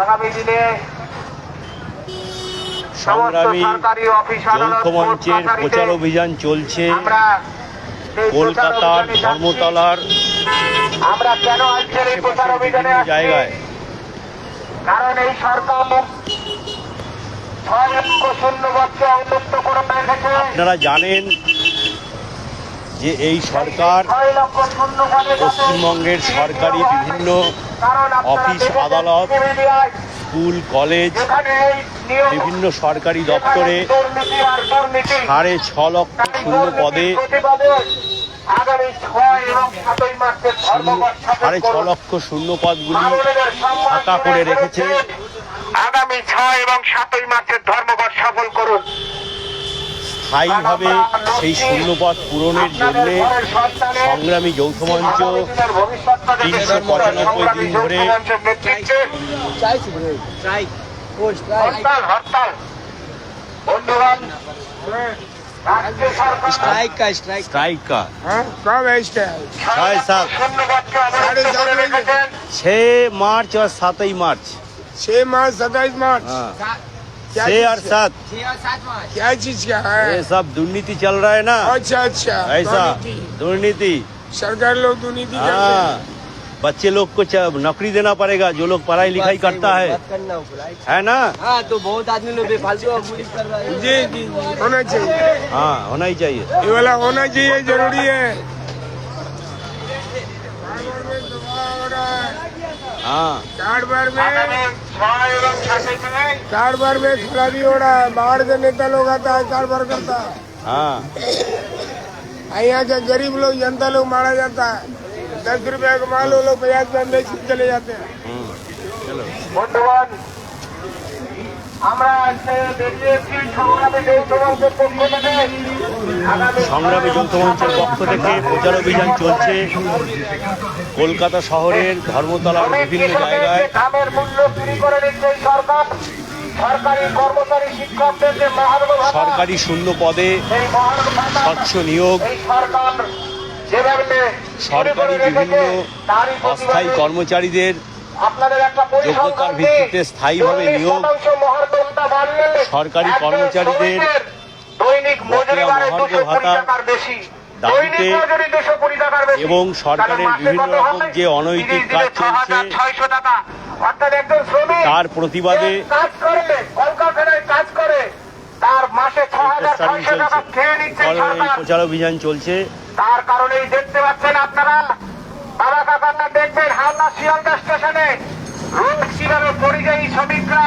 আগামী দিনে সংগ্রামী সরকারি যৌথ মঞ্চের প্রচার অভিযান চলছে। কলকাতার ধর্মতলার আমরা কেন আজকের এই প্রচার অভিযানে জায়গায়। কারণ এই সরকার আপনারা জানেন যে এই সরকার পশ্চিমবঙ্গের সরকারি বিভিন্ন অফিস, আদালত, স্কুল কলেজ বিভিন্ন সরকারি দপ্তরে সাড়ে ছ লক্ষ শূন্য পদে সাড়ে ছ লক্ষ শূন্য পদগুলি ফাঁকা করে রেখেছে। আগামী ছয় এবং সাতই মার্চের ধর্মঘট সফল করুন স্থায়ীভাবে সেই শূন্যপদ পূরণের জন্য সংগ্রামী যৌথ মঞ্চ তিনশো পঁচানব্বই দিন ধরে হরতাল হরতাল বন্ধুগণ রাজ্য সরকার स्ट्राइक का स्ट्राइक স্ট্রাইক का हाँ कब है इसका ছয় সাত শূন্যপদকে অবরুদ্ধ করে রেখেছেন छः मार्च और सातई मार्च छह मार्च सत्ताईस मार्च हाँ क्या छः चीज़ और सात। क्या चीज़ का है? ये सब दुर्नीति चल रहा है ना। अच्छा अच्छा। ऐसा दुर्नीति। सरकार लोग दुर्नीति हाँ। बच्चे लोग को नौकरी देना पड़ेगा जो लोग पढ़ाई लिखाई करता है। है ना? हाँ तो बहुत आदमी लोग बेफालतू पुलिस कर रहा है। जी जी जी, होना चाहिए। हाँ होना ही चाहिए। ये वाला होना चाहिए ज़रूरी है। चार बार में छिड़ा भी हो रहा है बाहर से नेता लोग आता है चार बार करता है यहाँ के गरीब लोग जनता लोग मारा जाता है दस रुपया कमा लो लोग पचास रुपया चले जाते हैं আমরা বেরিয়েছি সংগ্রামী যৌথ মঞ্চের পক্ষ থেকে। সংগ্রামী যৌথ পক্ষ থেকে প্রচার অভিযান চলছে। কলকাতা শহরের ধর্মতলার বিভিন্ন জায়গায়। ধামের মূল্য চুরি করে নিচ্ছে সরকার সরকারি কর্মচারী শিক্ষকদের যে সরকারি শূন্য পদে স্বচ্ছ নিয়োগ। সরকারি বিভিন্ন অস্থায়ী কর্মচারীদের আপনাদের একটা যোগ্যতার ভিত্তিতে স্থায়ীভাবে নিয়োগ, সরকারি কর্মচারীদের দৈনিক মজুরি বকেয়া বাড়ে মহার্ঘ 220 ভাতা দাবিতে দৈনিক মজুরি 220 টাকার বেশি। এবং সরকারের বিভিন্ন রকম যে অনৈতিক কাজ দিনে 6,600 টাকা। অর্থাৎ একজন শ্রমিক তার প্রতিবাদে চলছে। প্রচার অভিযান চলছে। তার কারণেই দেখতে পাচ্ছেন আপনারা দেখবেন হাওড়া শিয়ালদা স্টেশনে। কীভাবে পরিযায়ী শ্রমিকরা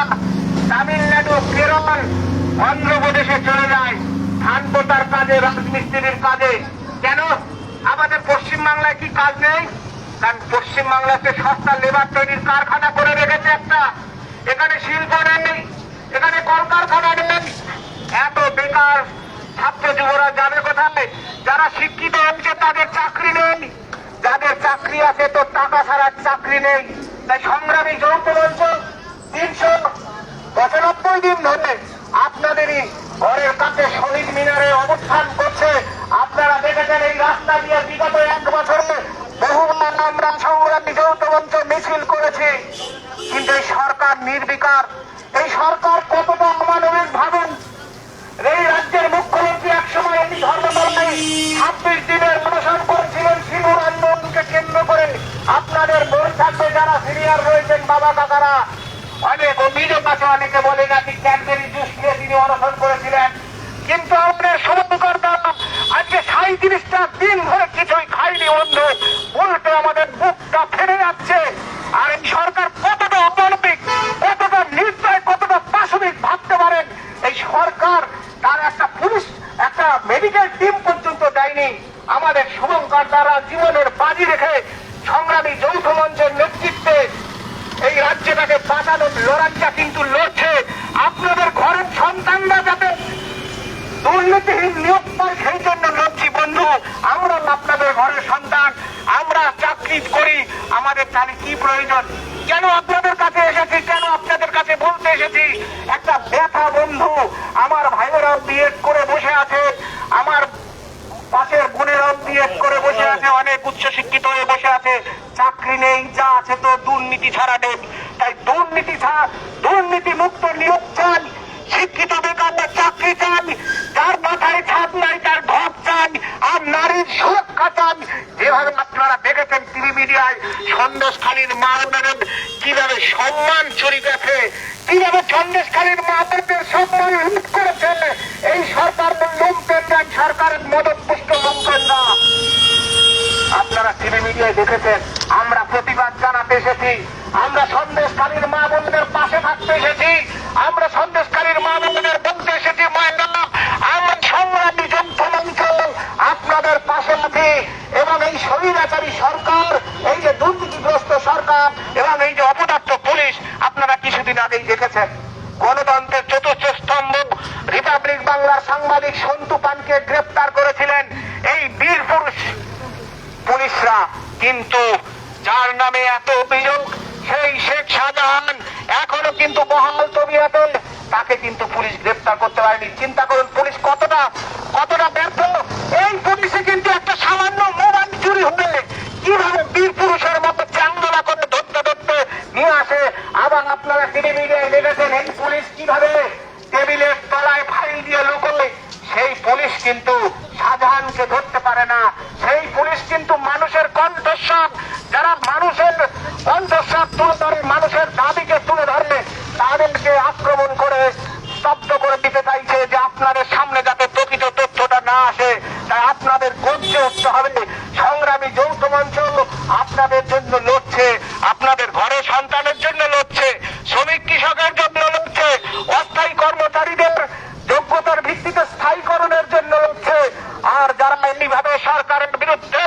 তামিলনাড়ু, কেরল, অন্ধ্রপ্রদেশে চলে যায়। ধান পোতার কাজে, রাজমিস্ত্রির কাজে। কেন? আমাদের পশ্চিমবাংলায় কি কাজ নেই? কারণ পশ্চিমবাংলাতে সস্তা লেবার তৈরির কারখানা করে রেখেছে একটা। এখানে শিল্প নেই, এখানে কলকারখানা নেই। এত বেকার ছাত্র যুবরা যাবে কোথায়? যারা শিক্ষিত হচ্ছে তাদের চাকরি নেই। চাকরি আছে তো টাকা ছাড়া চাকরি নেই। তাই সংগ্রামী যৌথ মঞ্চ তিনশো পঁচানব্বই দিন ধরে আপনাদেরই ঘরের কাছে শহীদ মিনারে অবস্থান করছে। আপনারা দেখেছেন এই রাস্তা দিয়ে বিগত এক বছরে বহুবার আমরা সংগ্রামী যৌথ মঞ্চ মিছিল করেছি। কিন্তু এই সরকার নির্বিকার। এই সরকার কতটা অমানবিক ভাবেন? এই রাজ্যের মুখ্যমন্ত্রী একসময় এটি ধর্মতলায় ছাব্বিশ দিনের আন্দোলনকে কেন্দ্র করে আপনাদের মনে থাকবে যারা সিনিয়র রয়েছেন বাবা কাকারা। অনেক অভিযোগ আছে, অনেকে বলে নাকি ক্যাডবেরি জুস নিয়ে তিনি অনশন করেছিলেন। কিন্তু আমাদের শুভকর্তা আজকে সাঁত্রিশটা দিন ধরে কিছুই খাইনি বন্ধু। উল্টে আমাদের বুকটা ফেরে যাচ্ছে। আর এই সরকার কতটা অমানবিক, কতটা নির্দয়, কতটা পাশবিক ভাবতে পারেন? এই সরকার তার একটা পুলিশ, একটা মেডিকেল টিম পর্যন্ত দেয়নি। আমাদের শুভঙ্কর দ্বারা জীবনের বাজি রেখে সংগ্রামী যৌথ মঞ্চের নেতৃত্বে এই রাজ্যটাকে বাঁচানোর লড়াইটা কিন্তু লড়ছে। আপনাদের ঘরের সন্তানরা যাতে দুর্নীতিহীন নিয়োগ পায়, সেই জন্য লড়ছি বন্ধু। আমরা আপনাদের ঘরের সন্তান, আমরা চাকরি করি। আমাদের তাহলে কি প্রয়োজন? কেন আপনাদের কাছে এসেছি? কেন আপনাদের কাছে বলতে এসেছি? একটা ব্যথা বন্ধু, আমার ভাইয়েরাও বিয়ে করে বসে আছে আমার পাশের বোনেরাও বিএড করে বসে উচ্চশিক্ষিত হয়ে বসে আছে। চাকরি নেই, যা আছে তো দুর্নীতি ছাড়া নেই তাই দুর্নীতি ছাড়া, দুর্নীতি মুক্ত নিয়োগ চাই শিক্ষিত বেকারদের চাকরি চাই যার মাথায় ছাদ নাই, তার ঘর চাই আর নারীর সুরক্ষা চাই যেভাবে আপনারা দেখেছেন টিভি মিডিয়ায়, সন্দেশখালীর মা বোনেদের কীভাবে সম্মান চুরি গেছে কীভাবে সন্দেশখালীর মা বোনদের সম্মান লুট করেছে এই সরকার লুমপেন যান সরকারের মদত পুষ্ট আপনারা টিভি মিডিয়ায় দেখেছেন, আমরা প্রতিবাদ জানাতে এসেছি, আমরা সন্দেশকারীর মা বোনদের পাশে থাকতে এসেছি, আমরা সন্দেশকারীর মা বোনদের বলতে এসেছি মায়েরা আমরা সংগ্রামী যুদ্ধ মঞ্চ আপনাদের পাশে আছি, এবং এই স্বৈরাচারী সরকার, এই যে দুর্নীতিগ্রস্ত সরকার, এবং এই যে অপদার্থ পুলিশ, আপনারা কিছুদিন আগেই দেখেছেন গণতন্ত্রের চতুর্থ স্তম্ভ রিপাবলিক বাংলার সাংবাদিক সন্তু পানকে গ্রেপ্তার করেছিলেন এই বীর পুরুষ পুলিশরা কিন্তু যার নামে এত অভিযোগ সেই শেখ শাহজাহান এখনও কিন্তু বহাল তবিয়াতে তাকে কিন্তু পুলিশ গ্রেপ্তার করতে পারেনি। চিন্তা করুন, পুলিশ কতটা কতটা ব্যর্থ? এই পুলিশে কিন্তু একটা সামান্য মোবাইল চুরি হলে কীভাবে বীর পুরুষের মতো চাঙ্গলা করে ধরতে ধরতে নিয়ে আসে? আবার আপনারা টিভি মিডিয়ায় দেখেছেন, এই পুলিশ কীভাবে টেবিলের তলায় ফাইল দিয়ে লুকোয়? সেই পুলিশ কিন্তু শাহজাহানকে ধরতে পারে না। সেই পুলিশ কিন্তু মানুষের কণ্ঠস্বর, যারা মানুষের কণ্ঠস্বর তুলে ধরে মানুষের দাবিকে তুলে ধরে তাদেরকে আক্রমণ করে স্তব্ধ করে দিতে চাইছে যে আপনাদের সামনে যাতে প্রকৃত তথ্যটা না আসে তাই আপনাদের গর্জে উঠতে হবে সংগ্রামী যৌথ মঞ্চ আপনাদের জন্য লড়ছে আপনাদের ঘরে সন্তানের জন্য লড়ছে শ্রমিক কৃষকের জন্য লড়ছে অস্থায়ী কর্মচারীদের যোগ্যতার ভিত্তিতে স্থায়ীকরণের জন্য লড়ছে যারা এইভাবে সরকারের বিরুদ্ধে,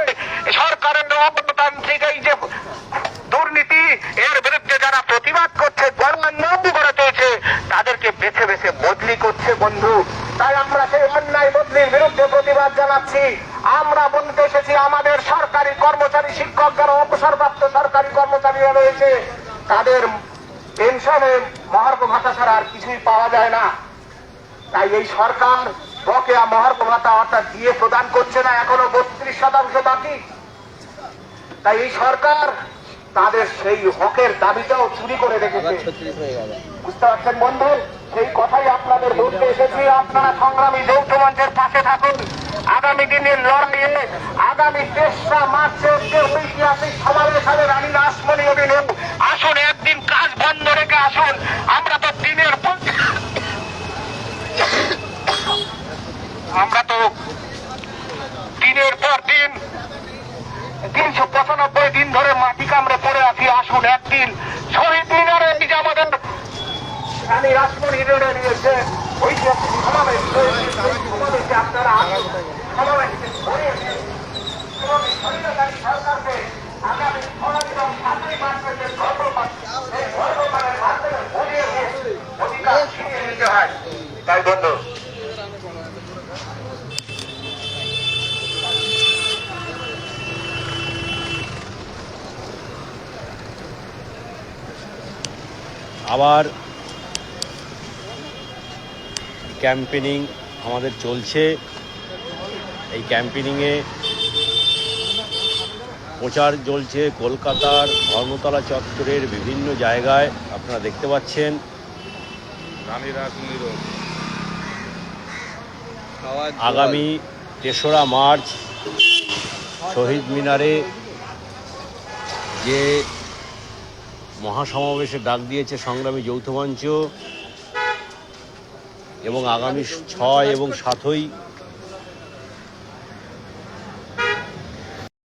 সরকারের অগণতান্ত্রিক এই যে দুর্নীতি, এর বিরুদ্ধে যারা প্রতিবাদ করছে গণমান্য করে চলছে তাদেরকে বেছে বেছে বদলি করছে বন্ধু। তাই আমরা সেই অন্যায় বদলির বিরুদ্ধে প্রতিবাদ জানাচ্ছি। আমরা বলতে এসেছি, আমাদের সরকারি কর্মচারী শিক্ষক যারা অবসরপ্রাপ্ত সরকারি কর্মচারীরা রয়েছে, তাদের পেনশনে মহার্ঘ ভাতা ছাড়া আর কিছুই পাওয়া যায় না। তাই এই সরকার বকেয়া মহার্ঘ ভাতা অর্থাৎ দিয়ে প্রদান করছে না, এখনও বত্রিশ শতাংশ বাকি। তাই এই সরকার তাদের সেই হকের দাবিটাও চুরি করে রেখেছে। বুঝতে পারছেন বন্ধু? সেই কথাই আপনাদের বলতে এসেছি। আপনারা সংগ্রামী যৌথ মঞ্চের পাশে থাকুন। আগামী দিনের লড়াইয়ে, আগামী তেসরা মার্চে যে ঐতিহাসিক সমাবেশ হবে, রানী রাসমণি অভিনব আসুন একদিন কাজ বন্ধ রেখে আসুন আমরা তো দিনের পর আমরা তো দিনের পর দিন তিনশো পঁচানব্বই দিন ধরে মাটি কামড়ে পড়ে আছি আসুন একদিন শহীদ মিনারে এই যে আমাদের রানী রাসমণি রোডে নিয়েছে। সমাবেশ সমাবেশে আপনারা আসুন। যে তাই বন্ধু। আবার ক্যাম্পেনিং আমাদের চলছে। এই ক্যাম্পেনিংয়ে প্রচার চলছে কলকাতার ধর্মতলা চত্বরের বিভিন্ন জায়গায়। আপনারা দেখতে পাচ্ছেন। আগামী তেসরা মার্চ শহীদ মিনারে যে মহাসমাবেশে ডাক দিয়েছে সংগ্রামী যৌথ মঞ্চ এবং আগামী ছয় এবং সাতই